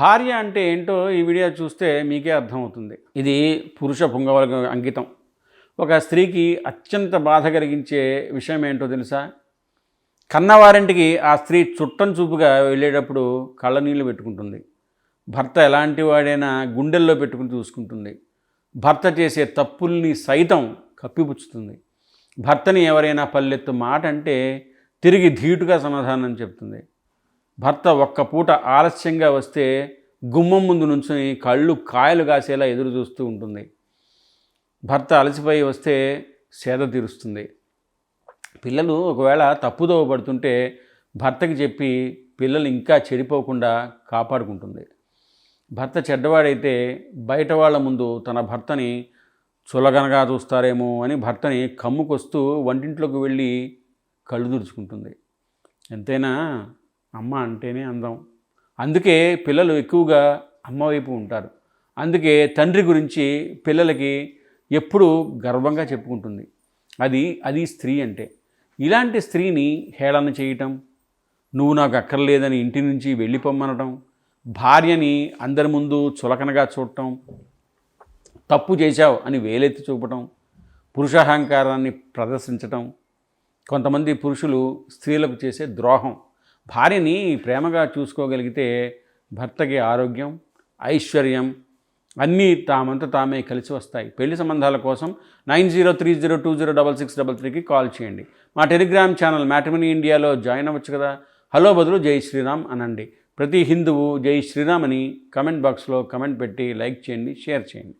భార్య అంటే ఏంటో ఈ వీడియో చూస్తే మీకే అర్థమవుతుంది. ఇది పురుష పుంగవులకు అంకితం. ఒక స్త్రీకి అత్యంత బాధ కలిగించే విషయం ఏంటో తెలుసా? కన్నవారింటికి ఆ స్త్రీ చుట్టం చూపుగా వెళ్ళేటప్పుడు కళ్ళనీళ్ళు పెట్టుకుంటుంది. భర్త ఎలాంటి వాడైనా గుండెల్లో పెట్టుకుని చూసుకుంటుంది. భర్త చేసే తప్పుల్ని సైతం కప్పిపుచ్చుతుంది. భర్తని ఎవరైనా పల్లెత్తు మాట అంటే తిరిగి ధీటుగా సమాధానం చెప్తుంది. భర్త ఒక్క పూట ఆలస్యంగా వస్తే గుమ్మం ముందు నుంచుని కళ్ళు కాయలు కాసేలా ఎదురు చూస్తూ ఉంటుంది. భర్త అలసిపోయి వస్తే సేద తీరుస్తుంది. పిల్లలు ఒకవేళ తప్పుదోవ పడుతుంటే భర్తకి చెప్పి పిల్లలు ఇంకా చెడిపోకుండా కాపాడుకుంటుంది. భర్త చెడ్డవాడైతే బయట వాళ్ళ ముందు తన భర్తని చులగనగా చూస్తారేమో అని భర్తని కమ్ముకొస్తూ వంటింట్లోకి వెళ్ళి కళ్ళు తుడుచుకుంటుంది. ఎంతైనా అమ్మ అంటేనే అందం. అందుకే పిల్లలు ఎక్కువగా అమ్మ వైపు ఉంటారు. అందుకే తండ్రి గురించి పిల్లలకి ఎప్పుడూ గర్వంగా చెప్పుకుంటుంది. అది అది స్త్రీ అంటే. ఇలాంటి స్త్రీని హేళన చేయటం నువ్వు నాకు అక్కర్లేదని ఇంటి నుంచి వెళ్ళిపోమ్మనటం భార్యని అందరి ముందు చులకనగా చూడటం తప్పు చేశావు అని వేలెత్తి చూపటం పురుషాహంకారాన్ని ప్రదర్శించటం కొంతమంది పురుషులు స్త్రీలకు చేసే ద్రోహం. భార్యని ప్రేమగా చూసుకోగలిగితే భర్తకి ఆరోగ్యం ఐశ్వర్యం అన్నీ తామంతా తామే కలిసి వస్తాయి. పెళ్ళి సంబంధాల కోసం nine zero three zero two zero double six double త్రీకి కాల్ చేయండి. మా టెలిగ్రామ్ ఛానల్ మ్యాట్రిమనీ ఇండియాలో జాయిన్ అవ్వచ్చు కదా? హలో బదులు జై శ్రీరామ్ అనండి. ప్రతి హిందువు జై శ్రీరామ్ అని కమెంట్ బాక్స్లో కమెంట్ పెట్టి లైక్ చేయండి షేర్ చేయండి.